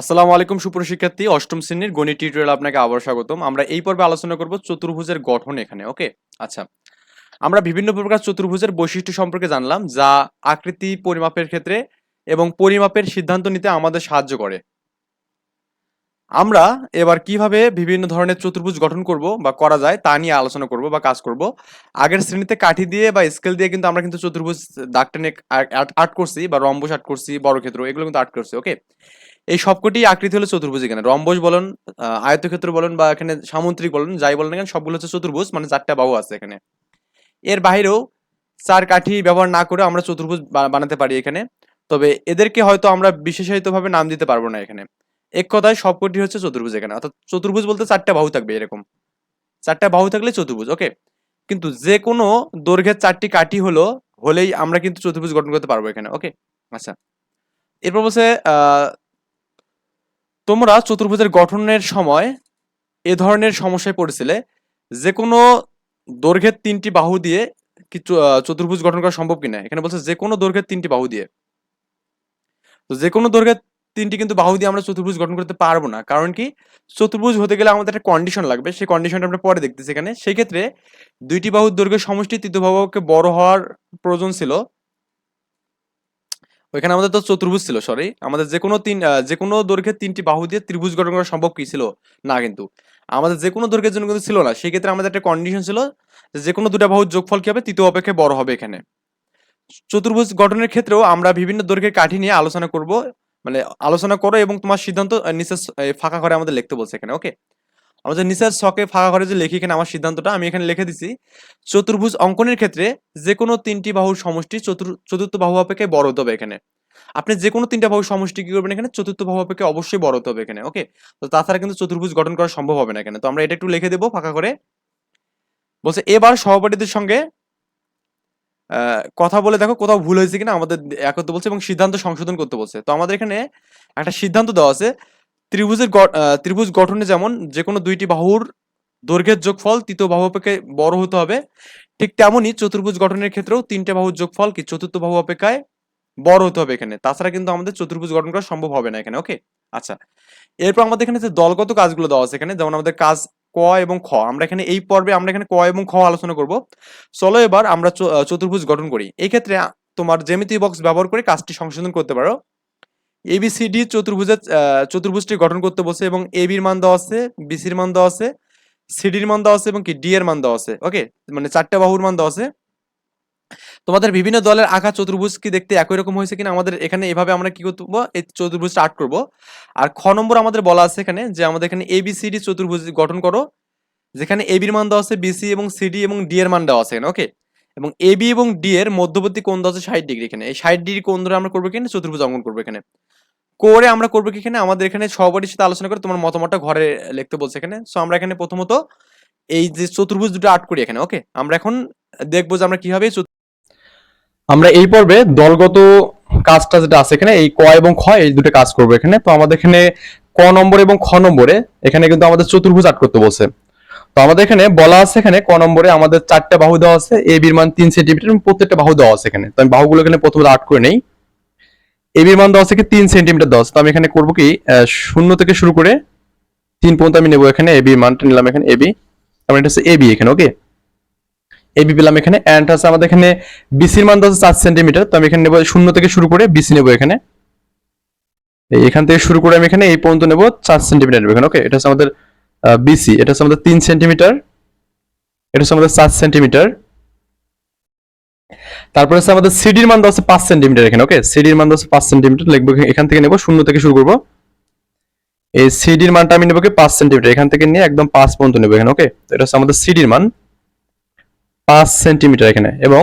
আসসালামু আলাইকুম সুপ্রশিক্ষার্থী অষ্টম শ্রেণির গণিত টিউটোরিয়াল আপনাকে আবার স্বাগতম। আমরা এই পর্বে আলোচনা করব চতুর্ভুজের গঠন এখানে, ওকে? আচ্ছা আমরা বিভিন্ন প্রকার চতুর্ভুজের বৈশিষ্ট্য সম্পর্কে জানলাম, যা আকৃতি, পরিমাপের ক্ষেত্রে এবং পরিমাপের সিদ্ধান্ত নিতে আমাদের সাহায্য করে। আমরা এবার কীভাবে বিভিন্ন ধরনের চতুর্ভুজ গঠন করব বা করা যায় তা নিয়ে আলোচনা করব বা কাজ করব। আগের শ্রেণীতে কাঠি দিয়ে বা স্কেল দিয়ে কিন্তু আমরা কিন্তু চতুর্ভুজ দাগ আর্ট করছি বা রম্বস আর্ট করছি, বর্গক্ষেত্র, এগুলো কিন্তু আর্ট করছি, ওকে? এই সবকটি আকৃতি হলো চতুর্ভুজ এখানে। রম্বস বলুন আয়তক্ষেত্র বলুন বা এখানে সামুদ্রিক বলুন, যাই বলেন এখানে সবগুলো হচ্ছে চতুর্ভুজ মানে চারটা বাহু আছে এখানে। এর বাইরেও চার কাঠি ব্যবহার না করে আমরা চতুর্ভুজ বানাতে পারি এখানে। তবে এদেরকে হয়তো আমরা বিশেষায়িতভাবে নাম দিতে পারব না এখানে। এক কথায় সবকটি হচ্ছে চতুর্ভুজ এখানে। অর্থাৎ চতুর্ভুজ বলতে চারটা বাহু থাকবে এরকম। চারটা বাহু থাকলে চতুর্ভুজ, ওকে? কিন্তু যে কোনো দৈর্ঘ্যের চারটি কাঠি হলো, হলেই আমরা কিন্তু চতুর্ভুজ গঠন করতে পারব এখানে, ওকে? আচ্ছা। এরপর বলছে তোমরা চতুর্ভুজের গঠনের সময় এ ধরনের সমস্যায় পড়েছিলে। যে কোনো দৈর্ঘ্যের তিনটি বাহু দিয়ে কি চতুর্ভুজ গঠন করা সম্ভব কিনা? এখানে বলছে যে কোনো দৈর্ঘ্যের তিনটি বাহু দিয়ে। তো যে কোনো দৈর্ঘ্যের তিনটি কিন্তু বাহু দিয়ে আমরা চতুর্ভুজ গঠন করতে পারব না। কারণ কি? চতুর্ভুজ হতে গেলে আমাদের একটা কন্ডিশন লাগবে। সেই কন্ডিশনটা আমরা পরে দেখতেছি এখানে। সেই ক্ষেত্রে দুইটি বাহুর দৈর্ঘ্যের সমষ্টি তৃতীয় বাহুকে বড় হওয়ার প্রয়োজন ছিল। ওইখানে আমাদের তো চতুর্ভুজ ছিল সরি আমাদের যে কোনো তিন যে কোনো দৈর্ঘ্যের তিনটি বাহু দিয়ে ত্রিভুজ গঠন করা সম্ভব কি ছিল? না কিন্তু। আমাদের যে কোনো দৈর্ঘ্যের জন্য কিন্তু ছিল না। সেই ক্ষেত্রে আমাদের একটা কন্ডিশন ছিল যে কোনো দুটা বাহুর যোগফল কি হবে? তৃতীয় অপেক্ষায় বড় হবে এখানে। চতুর্ভুজ গঠনের ক্ষেত্রেও আমরা বিভিন্ন দৈর্ঘ্যের কাঠি নিয়ে আলোচনা করব। মানে আলোচনা করো এবং তোমার সিদ্ধান্ত নিচে ফাঁকা করে আমাদের লিখতে বলছে এখানে ওকে আমাদের নিচের ছকে ফাঁকা ঘরে যে লিখি এখানে আমার সিদ্ধান্তটা, আমি এখানে লিখে দিছি, চতুর্ভুজ অঙ্কনের ক্ষেত্রে যে কোনো তিনটি বাহুর সমষ্টি চতুর, চতুর্থ বাহু অপেক্ষায় বড় হতে হবে এখানে। আপনি যে কোনো তিনটা বাহুর সমষ্টি কি করবেন এখানে? চতুর্থ বাহু অপেক্ষা অবশ্যই বড় হতে হবে এখানে ওকে তো তাছাড়া কিন্তু চতুর্ভুজ গঠন করা সম্ভব হবে না এখানে। তো আমরা এটা একটু লিখে দেবো ফাঁকা করে। বলছে, এবার সহপাঠীদের সঙ্গে কথা বলে দেখো কোথাও ভুল হয়েছে কিনা আমাদের এক করতে বলছে এবং সিদ্ধান্ত সংশোধন করতে বলছে। তো আমাদের এখানে একটা সিদ্ধান্ত দেওয়া আছে ত্রিভুজের ত্রিভুজ গঠনে যেমন যে কোনো দুইটি বাহুর দৈর্ঘ্যের যোগফল তৃতীয় বাহু অপেক্ষায় বড় হতে হবে, ঠিক তেমনই চতুর্ভুজ গঠনের ক্ষেত্রেও তিনটে বাহুর যোগফল কি চতুর্থ বাহু অপেক্ষায় বড় হতে হবে এখানে। তাছাড়া কিন্তু আমাদের চতুর্ভুজ গঠন করা সম্ভব হবে না এখানে, ওকে? আচ্ছা এরপর আমাদের এখানে যে দলগত কাজগুলো দেওয়া আছে এখানে, যেমন আমাদের কাজ ক এবং খ, আমরা এখানে এই পর্বে আমরা এখানে ক এবং খ আলোচনা করব। চলো এবার আমরা চতুর্ভুজ গঠন করি। এই ক্ষেত্রে তোমার জ্যামিতি বক্স ব্যবহার করে কাজটি সংশোধন করতে পারো। এবিসিডি চতুর্ভুজের চতুর্ভুজটি গঠন করতে বসে এবং এবির মান দেওয়া আছে বিসির মান দেওয়া আছে সিডির মান দেওয়া আছে এবং কি? ডি এর মান দেওয়া আছে। ওকে মানে চারটা বাহুর মান দেওয়া আছে। তোমাদের বিভিন্ন দলের আঁকা চতুর্ভুজ কি দেখতে একই রকম হয়েছে কিনা আমাদের এখানে এভাবে আমরা কি করব? এই চতুর্ভুজটা আর্ট করব। আর খ নম্বর আমাদের বলা আছে এখানে যে আমাদের এখানে এবিসিডি চতুর্ভুজ গঠন করো, যেখানে এবির মান দেওয়া আছে বিসি এবং সিডি এবং ডি এর মান দেওয়া আছে এখানে। ওকে এবং এবি এবং ডি এর মধ্যবর্তী কোণ দেওয়া আছে ষাট ডিগ্রি এখানে। এই ষাট ডিগ্রি কোণ ধরে আমরা করব কিনা চতুর্ভুজ অঙ্কন করব এখানে। করে আমরা করব কি এখানে? আমাদের এখানে সহপাঠীর সাথে আলোচনা করে তোমার মতামতটা ঘরে লিখতে বলছে এখানে। সো আমরা এখানে প্রথমত এই যে চতুর্ভুজ দুটো আর্ট করি এখানে ওকে আমরা এখন দেখব যে আমরা কীভাবে আমরা এই পর্বে দলগত কাজটা যেটা আছে এখানে, এই ক এবং খ, এই দুটো কাজ করব এখানে। তো আমাদের এখানে ক নম্বর এবং খ নম্বরে এখানে কিন্তু আমাদের চতুর্ভুজ আর্ট করতে বলছে। তো আমাদের এখানে বলা আছে এখানে ক নম্বরে আমাদের চারটা বাহু দেওয়া আছে এ বির মান তিন সেন্টিমিটার প্রত্যেকটা বাহু দেওয়া আছে এখানে। তো আমি বাহুগুলো এখানে প্রথমে আর্ট করে নেই। এ বির মান দেওয়া আছে কি তিন সেন্টিমিটার দশ। তো আমি এখানে করব কি শূন্য থেকে শুরু করে তিন পর্যন্ত আমি নেব এখানে এ বির মানটা, নিলাম এখানে এ বি তারপরে এটা হচ্ছে এ বি এখানে ওকে এবি পেলাম এখানে অ্যান্ড আছে আমাদের এখানে বিসির মান আছে চার সেন্টিমিটার। তো আমি এখানে নেব শূন্য থেকে শুরু করে বিসি নেব এখানে। এখান থেকে শুরু করে আমি এখানে এই পর্যন্ত নেব চার সেন্টিমিটার নেব এখানে ওকে এটা হচ্ছে আমাদের বিসি এটা হচ্ছে আমাদের তিন সেন্টিমিটার। এটা হচ্ছে আমাদের চার সেন্টিমিটার। তারপরে হচ্ছে আমাদের সিডির মান দেওয়া পাঁচ সেন্টিমিটার এখানে ওকে সিডির মান দেওয়া পাঁচ সেন্টিমিটার লিখব এখান থেকে নেব, শূন্য থেকে শুরু করব। এই সিডির মানটা আমি নেব কি পাঁচ সেন্টিমিটার এখান থেকে নিয়ে একদম পাঁচ পর্যন্ত নেব এখানে ওকে তো এটা হচ্ছে আমাদের সিডির মান, পাঁচ সেন্টিমিটার এখানে, এবং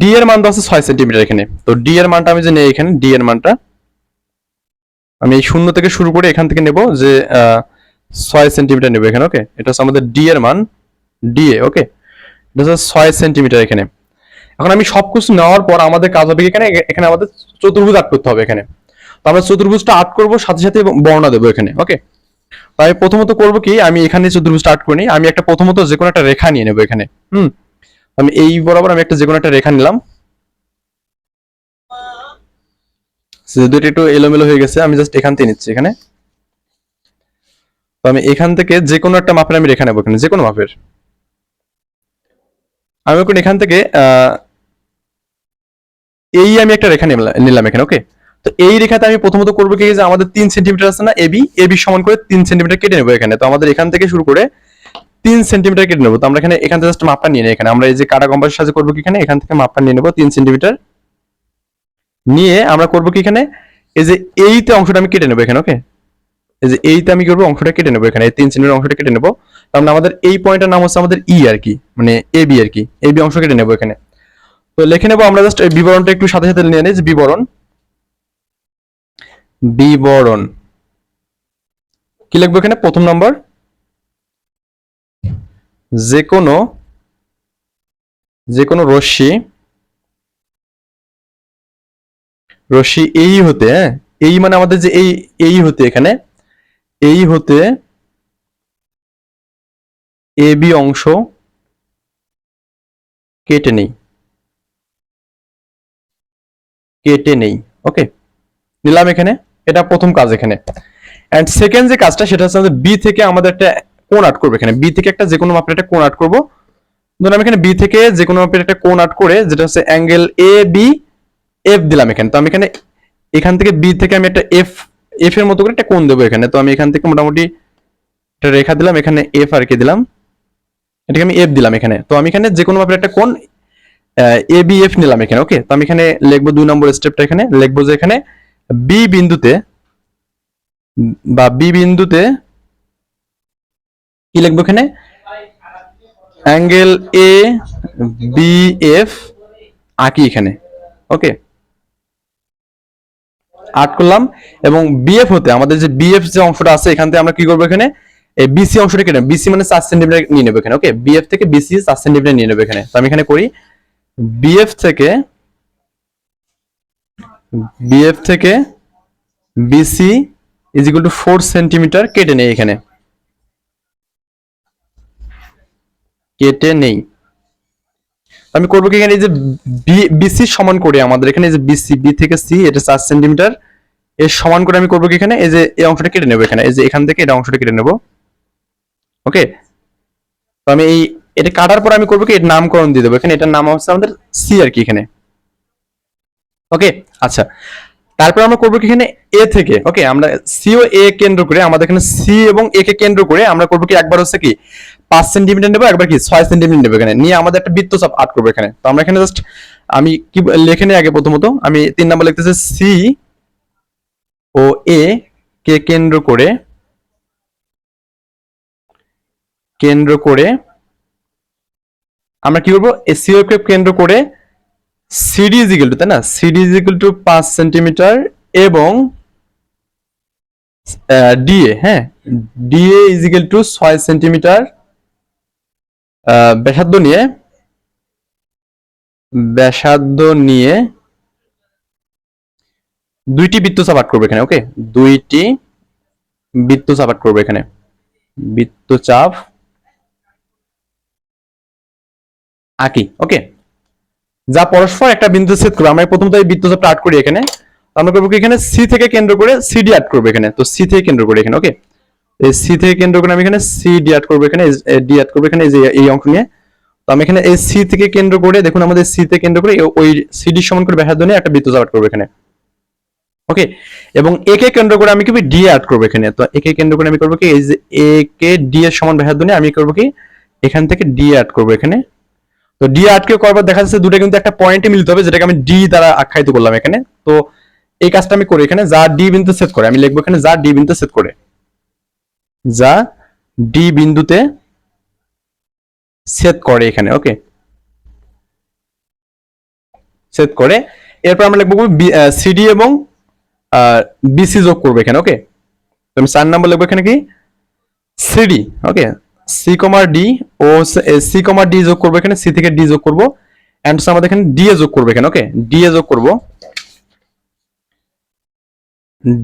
ডি এর মান দেওয়া ছয় সেন্টিমিটার এখানে। তো ডি এর মানটা আমি যে নেই এখানে ডি এর মানটা, আমি শূন্য থেকে শুরু করে এখান থেকে নেব যে ছয় সেন্টিমিটার নেব এখানে ওকে এটা হচ্ছে আমাদের ডি এর মান ডি এ ওকে ছয় সেন্টিমিটার এখানে। এখন আমি সবকিছু নেওয়ার পর আমাদের কাজ হবে এখানে? এখানে আমাদের চতুর্ভুজ আট করতে হবে এখানে। তো আমরা চতুর্ভুজটা আট করব, সাথে সাথে বর্ণনা দেবো এখানে ওকে তো আমি প্রথমত করব কি, আমি এখানে চতুর্ভুজ স্টার্ট করি, আমি একটা প্রথমত যে কোনো একটা রেখা নিয়ে নেব এখানে, হুম? আমি এই বরাবর আমি একটা যে কোনো একটা রেখা নিলাম। দুটো একটু এলোমেলো হয়ে গেছে, আমি জাস্ট এখান থেকে নিচ্ছি এখানে। তো আমি এখান থেকে যে কোনো একটা মাপের আমি রেখা নেব এখানে, যে কোনো মাপের। আমি এখন এখান থেকে এই আমি একটা রেখা নিলাম- এখানে ওকে তো এই রেখাতে আমি প্রথমত করব কি, যে আমাদের তিন সেন্টিমিটার আছে না এবি এবি সমান করে তিন সেন্টিমিটার কেটে নেব এখানে। তো আমাদের এখান থেকে শুরু করে তিন সেন্টিমিটার কেটে নেব। তো আমরা এখানে, এখান থেকে জাস্ট মাপটা নিয়ে নিই এখানে। আমরা এই যে কাটা কম্পাসের সাহায্যে করব কি এখানে, এখান থেকে মাপটা নিয়ে নেব তিন সেন্টিমিটার নিয়ে আমরা করব কি এখানে, এই যে এইতে অংশটা আমি কেটে নেব এখানে ওকে এই যে এইতে আমি করব, অংশটা কেটে নেব এখানে তিন সেন্টিমিটার অংশটা কেটে নেব। তার মানে আমাদের এই পয়েন্টের নাম হচ্ছে আমাদের ই আর কি মানে এ বি আর কি। এ বি অংশ কেটে নেব এখানে। তো লিখে নেব আমরা জাস্ট বিবরণটা একটু সাথে সাথে নিয়ে নিই, যে বিবরণ। বিবরণ। কি লিখব এখানে? প্রথম নম্বর। যে কোনো যে কোনো রশ্মি রশ্মি এই হতে হ্যাঁ? এই মানে আমাদের যে এই এই হতে এখানে এই হতে এ বি অংশ কেটে নেই। কেটে নেই, ওকে? নিলাম এখানে, এটা প্রথম কাজ এখানে। এন্ড সেকেন্ড যে কাজটা, সেটা হচ্ছে বি থেকে আমাদের একটা কোণ আট করব এখানে। বি থেকে একটা যে কোনো মাপের একটা কোণ আট করব। ধরুন আমি এখানে বি থেকে যে কোনো মাপের একটা কোণ আট করে, যেটা হচ্ছে অ্যাঙ্গেল এ বি এফ দিলাম এখানে। তো আমি এখানে, এখান থেকে বি থেকে আমি একটা এফ এফ এর মতো করে একটা কোণ দেবো এখানে। তো আমি এখান থেকে মোটামুটি একটা রেখা দিলাম, এখানে এফ আর কি দিলাম। এটাকে আমি এফ দিলাম এখানে। তো আমি এখানে যে কোনো মাপের একটা কোণ এ বি এফ নিলাম এখানে ওকে তো আমি এখানে লিখব দুই নম্বর স্টেপটা এখানে। লিখব যে এখানে বি বিন্দুতে, বা বি বিন্দুতে কি লিখব এখানে? অ্যাঙ্গেল এ বি এফ আঁকি এখানে ওকে আট করলাম এবং বিএফ হতে, আমাদের যে বিএফ যে অংশটা আছে, এখান থেকে আমরা কি করব এখানে? এই বিসি অংশটা কেটে বিসি মানে চার সেন্টিমিটার নিয়ে নেব এখানে ওকে বিএফ থেকে বিসি চার সেন্টিমিটার নিয়ে নেব এখানে। তো আমি এখানে করি বিএফ থেকে বিএফ থেকে BC is equal to four centimetre কেটে নেই এখানে। কেটে নেই। আমি করব কি এখানে এই যে বিসি সমান করে আমাদের, এখানে যে বিসি বি থেকে সি এটা চার সেন্টিমিটার এর সমান করে আমি করব কি এখানে, এই যে এই অংশটা কেটে নেব এখানে, এই যে এখান থেকে এটা অংশটা কেটে নেব। ওকে তো আমি এই, এটা কাটার পর আমি করব কি, এর নামকরণ দিয়ে দেবো। এখানে এটার নাম হচ্ছে আমাদের সি আর কি এখানে। ওকে আচ্ছা। তারপর আমরা করব কি এখানে এ থেকে। ওকে আমরা সি ও এ কেন্দ্র করে, আমাদের এখানে সি এবং এ কে কেন্দ্র করে আমরা করব কি, একবার হচ্ছে কি পাঁচ সেন্টিমিটার নেব, একবার কি ছয় সেন্টিমিটার নেব এখানে। নিয়ে আমাদের একটা বৃত্ত বৃত্তচাপ আট করব এখানে। তো আমরা এখানে জাস্ট আমি কি লিখে নিই আগে প্রথমত। আমি তিন নাম্বার লিখতেছি সি ও এ কে কেন্দ্র করে কেন্দ্র করে, আমরা কি করব? সিও কে কেন্দ্র করে সিডি ইজ ইকুয়াল টু তাই না? সিডি ইজ ইকুয়াল টু পাঁচ সেন্টিমিটার এবং ডিএ হ্যাঁ? ডিএ ইকুয়াল টু ছয় সেন্টিমিটার ব্যাসার্ধ নিয়ে ব্যাসার্ধ নিয়ে দুইটি বৃত্তচাপ আট করবে এখানে ওকে দুইটি বৃত্তচাপ আট করবে এখানে। বৃত্তচাপ আঁকি ওকে যা পরস্পর একটা বিন্দু ছেদ করবে, আমরা প্রথমত এই বৃত্তচাপটা আট করি এখানে। আমরা করব কি এখানে সি থেকে কেন্দ্র করে সিডি আট করবে এখানে। তো সি থেকে কেন্দ্র করে এখানে ওকে এই সি থেকে কেন্দ্র করে আমি এখানে সি ডি আট করব, এখানে ডি আট করব, এখানে এই অংশ নিয়ে। তো আমি এখানে এই সি থেকে কেন্দ্র করে, দেখুন আমাদের সি থেকে কেন্দ্র করে ওই সিডি সমান করে ব্যাসার্ধ নিয়ে একটা বৃত্তচাপ আট করব এখানে। ওকে? এবং এ কে কেন্দ্র করে আমি কি ডি আট করব এখানে? তো এ কে কেন্দ্র করে আমি করব কি, এই যে এ কে ডি এর সমান ব্যাসার্ধ নিয়ে আমি করব কি, এখান থেকে ডি আট করব এখানে। তো ডি আটকে করবার দেখা যাচ্ছে দুটো কিন্তু একটা পয়েন্টে মিলতে হবে, যেটাকে আমি ডি দ্বারা আখ্যায়িত করলাম এখানে। তো এই কাজটা আমি করি এখানে, যা ডি বিন্দু সেট করে, আমি লিখব এখানে যা ডি বিন্দু সেট করে। যা ডি বিন্দুতে সেট করে এখানে ওকে সেট করে, এরপর আমরা লিখব সিডি এবং বিসি যোগ করব এখানে ওকে আমি চার নাম্বার লিখব এখানে কি? সিডি ওকে সি কমার ডি ও সি কমার ডি যোগ করব এখানে সি থেকে ডি যোগ করব অ্যান্ড আমাদের এখানে ডি এ যোগ করব এখানে ওকে ডি এ যোগ করব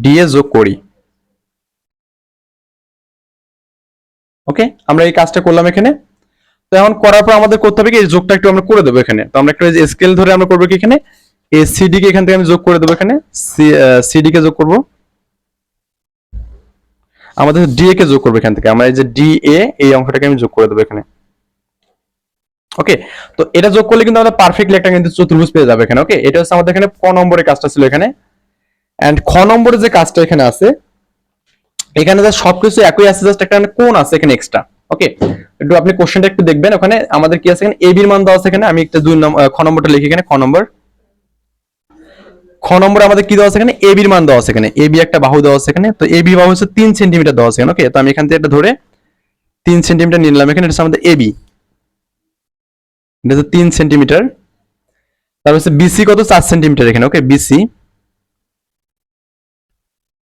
ডি এ যোগ করি। ওকে আমরা এই কাজটা করলাম এখানে। তো এখন করার পর আমাদের করতে হবে কি যোগটা একটু আমরা করে দেবো এখানে। তো আমরা একটা স্কেল ধরে আমরা করব কি এখানে? এই সিডি কে এখান থেকে আমি যোগ করে দেবো এখানে। সিডি কে যোগ করব। আমাদের ডিএ কে যোগ করব এখান থেকে। আমরা এই যে ডিএ এই অংশটাকে আমি যোগ করে দেবো এখানে। ওকে তো এটা যোগ করলে কিন্তু আমরা পারফেক্টলি একটা কিন্তু চতুর্ভুজ পেয়ে যাবে এখানে। ওকে এটা হচ্ছে আমাদের এখানে ক নম্বরের কাজটা ছিল এখানে। এন্ড খ নম্বরের যে কাজটা এখানে আছে এখানে যা সবকিছু একই আছে জাস্ট একটা কোন আছে এখানে এক্সট্রা ওকে একটু আপনি কোশ্চেনটা একটু দেখবেন, ওখানে আমাদের কি আছে এখানে? এবি এর মান দেওয়া আছে এখানে, আমি একটা দুই নম্বর খ নম্বরটা লিখি এখানে, খ নম্বর। খ নম্বর আমাদের কি দেওয়া আছে এখানে? এবি এর মান দেওয়া আছে এখানে এবি একটা বাহু দেওয়া আছে এখানে, তো এবি বাহু হচ্ছে তিন সেন্টিমিটার দেওয়া আছে এখানে ওকে তো আমি এখান থেকে এটা ধরে তিন সেন্টিমিটার নিলাম, এখানে এটা আমাদের এবি এটা হচ্ছে তিন সেন্টিমিটার তারপর হচ্ছে বিসি কত? চার সেন্টিমিটার এখানে ওকে বিসি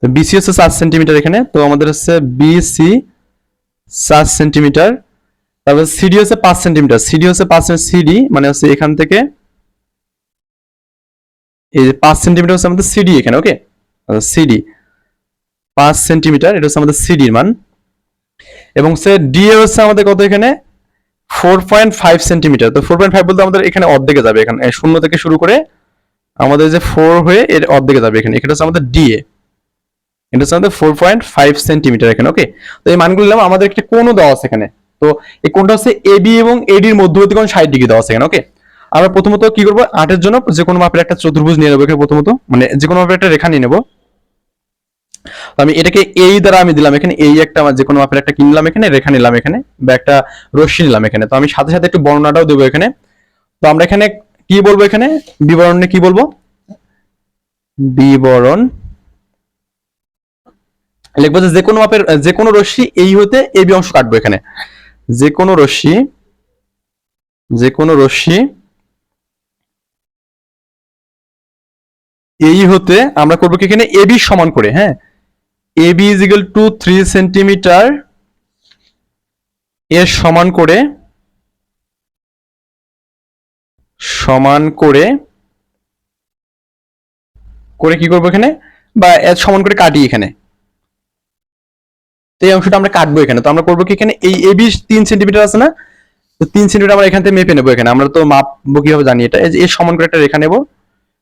বিসি হচ্ছে চার সেন্টিমিটার এখানে, তো আমাদের হচ্ছে বিসি চার সেন্টিমিটার তারপর সিডি হচ্ছে পাঁচ সেন্টিমিটার সিডি হচ্ছে পাঁচ সিডি মানে হচ্ছে এখান থেকে এই যে পাঁচ সেন্টিমিটার হচ্ছে আমাদের সিডি এখানে ওকে সিডি পাঁচ সেন্টিমিটার এটা হচ্ছে আমাদের সিডির মান। এবং সে ডিএ হচ্ছে আমাদের কত এখানে? ফোর পয়েন্ট ফাইভ সেন্টিমিটার তো ফোর পয়েন্ট ফাইভ বলতে আমাদের এখানে অর্ধেকে যাবে, এখানে শূন্য থেকে শুরু করে আমাদের যে ফোর হয়ে এর অর্ধেকে যাবে এখানে এখানে হচ্ছে আমাদের ডিএ এটা হচ্ছে ফোর পয়েন্ট ফাইভ সেন্টিমিটার এখানে ওকে তো এই মানগুলো নিলাম, আমাদের একটা কোণও দেওয়া আছে এখানে। তো এই কোণটা হচ্ছে এবি এবং এডির মধ্যবর্তী কোণ ষাট ডিগ্রি দেওয়া আছে এখানে ওকে আমরা প্রথমত কি করব? আটের জন্য যে কোনো মাপের একটা চতুর্ভুজ নিয়ে নেব এখানে প্রথমত। মানে যে কোনো মাপের একটা রেখা নিয়ে নেব। আমি এটাকে এই দ্বারা আমি দিলাম এখানে এই একটা আমার যে কোনো মাপের একটা কিনলাম এখানে, রেখা নিলাম এখানে, বা একটা রশ্মি নিলাম এখানে। তো আমি সাথে সাথে একটু বর্ণনাটাও দেবো এখানে। তো আমরা এখানে কি বলব এখানে? বিবরণে কি বলব? বিবরণ লিখব যে কোনো মাপের যে কোনো রশ্মি এই হতে এই বি অংশ কাটবো এখানে। যে কোনো রশ্মি যে কোনো রশ্মি এই হতে আমরা করব কি এখানে? এবি সমান করে হ্যাঁ? AB is equal to three centimetre এর সমান করে সমান করে করে কি করব এখানে? বা এর সমান করে কাটি এখানে। তো এই অংশটা আমরা কাটবো এখানে। তো আমরা করব কি এখানে? এই এবি তিন সেন্টিমিটার আছে না? তো তিন সেন্টিমিটার আমরা এখান থেকে মেপে নেব এখানে। আমরা তো মাপবো কীভাবে জানি এটা। এর সমান করে একটা রেখা নেব।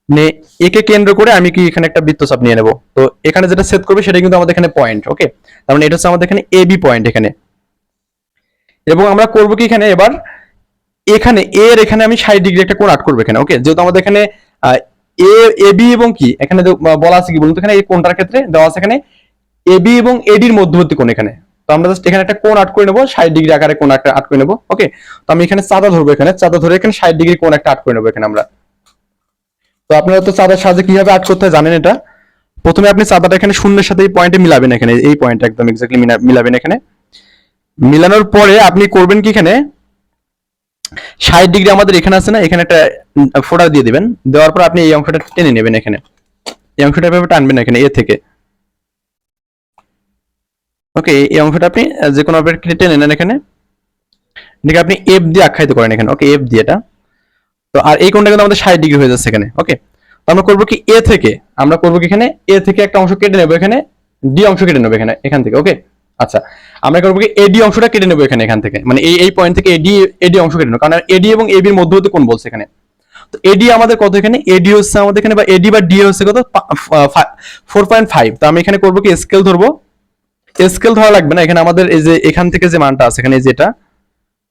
নে একে কেন্দ্র করে আমি কি এখানে একটা বৃত্তচাপ নিয়ে নেব। তো এখানে যেটা সেট করবে সেটা কিন্তু আমাদের এখানে পয়েন্ট ওকে তার মানে এটা হচ্ছে আমাদের এখানে এ বি পয়েন্ট এখানে। এবং আমরা করব কি এখানে? এবার এখানে এ এর এখানে আমি ষাট ডিগ্রি একটা কোণ আট করব এখানে ওকে যেহেতু আমাদের এখানে এ এ বি এবং কি? এখানে বলা আছে কি বলুন তো? এখানে এই কোণটার ক্ষেত্রে দেওয়া আছে এখানে এ বি এবং এডির মধ্যবর্তী কোণ এখানে। তো আমরা জাস্ট এখানে একটা কোণ আট করে নেব, ষাট ডিগ্রি আকারে কোণ একটা আট করে নেব ওকে তো আমি এখানে চাঁদা ধরবো এখানে, চাঁদা ধরে এখানে ষাট ডিগ্রি কোণ একটা আট করে নেব এখানে আমরা। তো আপনারা তো চাঁদার সাহায্যে কীভাবে আট করতে জানেন এটা? প্রথমে আপনি চাঁদাটা এখানে শূন্যের সাথে এই পয়েন্টে মিলাবেন এখানে, এই পয়েন্ট একদম এক্স্যাক্টলি মিলাবেন এখানে। মিলানোর পরে আপনি করবেন কি এখানে? ষাট ডিগ্রি আমাদের এখানে আছে না, এখানে একটা ফোটা দিয়ে দিবেন। দেওয়ার পর আপনি এই অংশটা টেনে নেবেন এখানে। এই অংশটা টানবেন এখানে, এ থেকে। ওকে এই অংশটা আপনি যে কোনো আপনার টেনে নেন এখানে। এটাকে আপনি এফ দিয়ে আখ্যায়িত করেন এখানে। ওকে এফ দিয়ে এটা। তো, আর এই কোণটা কিন্তু আমাদের ষাট ডিগ্রি হয়ে যাচ্ছে এখানে। ওকে তো আমরা করব কি এ থেকে, আমরা করব কি এখানে? এ থেকে একটা অংশ কেটে নেব এখানে ডি অংশ কেটে নেব এখানে, এখান থেকে। ওকে আচ্ছা। আমরা করব কি এডি অংশটা কেটে নেব এখানে, এখান থেকে। মানে এই এই পয়েন্ট থেকে এডি এডি অংশ কেটে নেব। কারণ এডি এবং এবির মধ্যবর্তী কোণ বলছে এখানে। তো এডি আমাদের কত এখানে? এডি হচ্ছে আমাদের এখানে, বা এডি বা ডি হচ্ছে কত? ফোর পয়েন্ট ফাইভ তো আমি এখানে করব কি স্কেল ধরবো। স্কেল ধরা লাগবে না। এখানে আমাদের এই যে এখান থেকে যে মানটা আছে, এখানে যেটা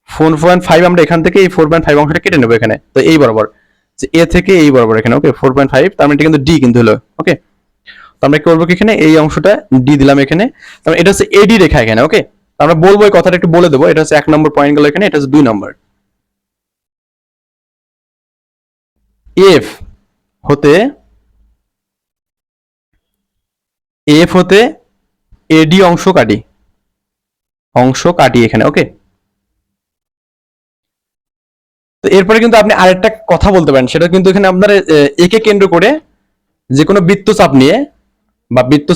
ফোর পয়েন্ট ফাইভ আমরা এখান থেকে এই ফোর পয়েন্ট ফাইভ অংশটা কেটে নেব এখানে। তো এই বরাবর, যে এ থেকে এই বরাবর এখানে ওকে ফোর পয়েন্ট ফাইভ তার মানে কিন্তু ডি কিন্তু হলো ওকে তো আমরা কি করব এখানে? এই অংশটা ডি দিলাম এখানে। তার মানে এটা হচ্ছে এডি রেখা এখানে ওকে আমরা বলব এই কথাটা একটু বলে দেবো, এটা হচ্ছে এক নম্বর পয়েন্টগুলো এখানে, এটা হচ্ছে দুই নম্বর। এফ হতে এফ হতে এডি অংশ কাটি। অংশ কাটি এখানে ওকে তো এরপরে কিন্তু আপনি আরেকটা কথা বলতে পারেন, সেটা কিন্তু এখানে আপনার একে কেন্দ্র করে যে কোনো বৃত্তচাপ নিয়ে বা বৃত্ত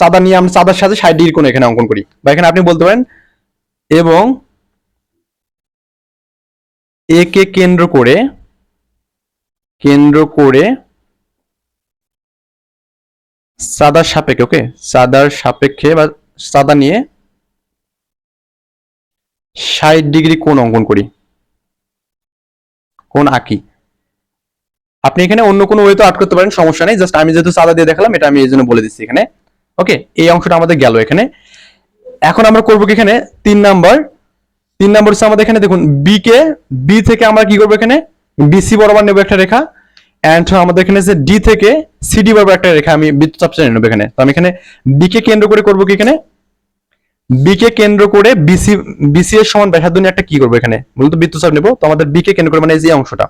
চাঁদা নিয়ে আমরা চাঁদার সাথে ষাট ডিগ্রি কোণ এখানে অঙ্কন করি। বা এখানে আপনি বলতে পারেন এবং একে কেন্দ্র করে কেন্দ্র করে চাঁদার সাপেক্ষে, ওকে? চাঁদার সাপেক্ষে বা চাঁদা নিয়ে ষাট ডিগ্রি কোণ অঙ্কন করি। কোণ আঁকি। আপনি এখানে অন্য কোনো ওয়ে তো আট করতে পারেন, সমস্যা নেই জাস্ট আমি যেহেতু সাদা দিয়ে দেখালাম, এটা আমি এই জন্য বলে দিচ্ছি এখানে। ওকে, এই অংশটা আমাদের গেল এখানে। এখন আমরা করব কি এখানে? তিন নাম্বার। তিন নাম্বার হচ্ছে আমাদের এখানে দেখুন বি কে বি থেকে আমরা কি করব এখানে? বিসি বরাবর নেব একটা রেখা। অ্যান্ড আমাদের এখানে যে ডি থেকে সিডি বরাবর একটা রেখা আমি বিদ্যুৎ চাপ চেনে নেব এখানে। তো আমি এখানে বি কে কেন্দ্র করে করব কি এখানে? বি কে কেন্দ্র করে বিসি বিসি এর সমান ব্যাসার্ধ নিয়ে একটা কি করব এখানে? মূলত বিদ্যুৎ চাপ নেব। তো আমাদের বি কে কেন্দ্র করে মানে যে অংশটা।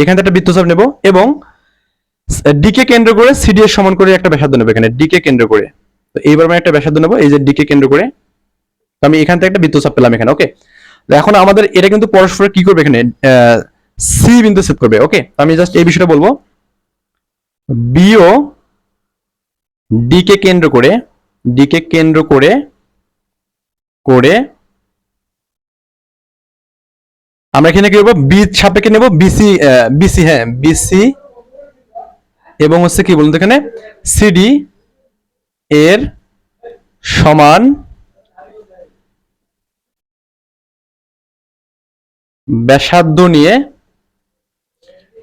এখানে একটা বিদ্যুৎ চাপ নেব এবং ডি কে কেন্দ্র করে সিডি এর সমান করে একটা ব্যাসার্ধ নেব এখানে। ডি কে কেন্দ্র করে। তো এইবার আমি একটা ব্যাসার্ধ নেব, এই যে ডি কে কেন্দ্র করে। তো আমি এখান থেকে একটা বিদ্যুৎ চাপ পেলাম এখানে, ওকে? এখন আমাদের এটা কিন্তু পরস্পর কি করবে এখানে? সি বিন্দু সেট করবে ওকে আমি জাস্ট এই বিষয়টা বলব। বিও ডি কে কেন্দ্র করে ডি কে কেন্দ্র করে করে আমরা এখানে কি করব? বি সাপেক্ষে নেব বিসি বিসি হ্যাঁ বিসি এবং হচ্ছে কি বলুন তো এখানে? সিডি এর সমান ব্যাসার্ধ নিয়ে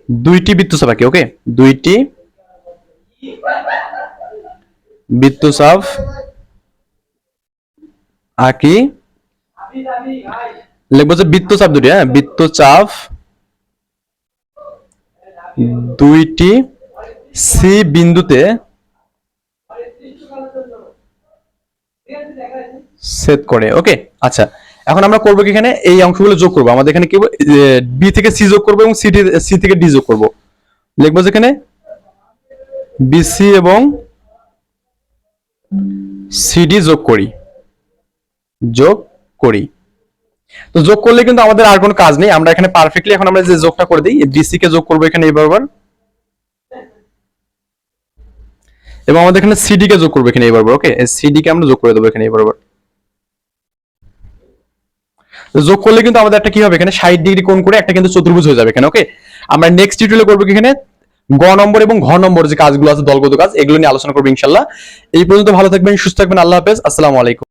দুইটি বৃত্তচাপ আঁকি ওকে দুইটি বৃত্তচাপ আঁকি লিখব যে বৃত্তচাপ দুটি হ্যাঁ? বৃত্তচাপ দুইটি সি বিন্দুতে সেট করে ওকে আচ্ছা এখন আমরা করব কি এখানে? এই অংশগুলো যোগ করব। আমাদের এখানে কি বি থেকে সি যোগ করব এবং সি সি থেকে ডি যোগ করব। লিখব যেখানে? বিসি এবং সিডি যোগ করি। যোগ করি। তো যোগ করলে কিন্তু আমাদের আর কোনো কাজ নেই। আমরা এখানে পারফেক্টলি এখন আমরা যে যোগটা করে দিই বিসি কে যোগ করব এখানে এই বরাবর। এবং আমাদের এখানে সিডি কে যোগ করব এখানে এই ওকে সিডি কে আমরা যোগ করে দেবো এখানে এই বরাবর। যোগ করলে কিন্তু আমাদের একটা কি হবে? এখানে ষাট ডিগ্রি কোণ করে একটা কিন্তু চতুর্ভুজ হয়ে যাবে এখানে ওকে আমরা নেক্সট টিউটোরিয়াল করব এখানে? গ নম্বর এবং ঘ নম্বর যে কাজগুলো আছে, দলগত কাজ, এগুলো নিয়ে আলোচনা করব ইনশাল্লাহ এই পর্যন্ত ভালো থাকবেন, সুস্থ থাকবেন, আল্লাহ হাফেজ। আসসালামু আলাইকুম।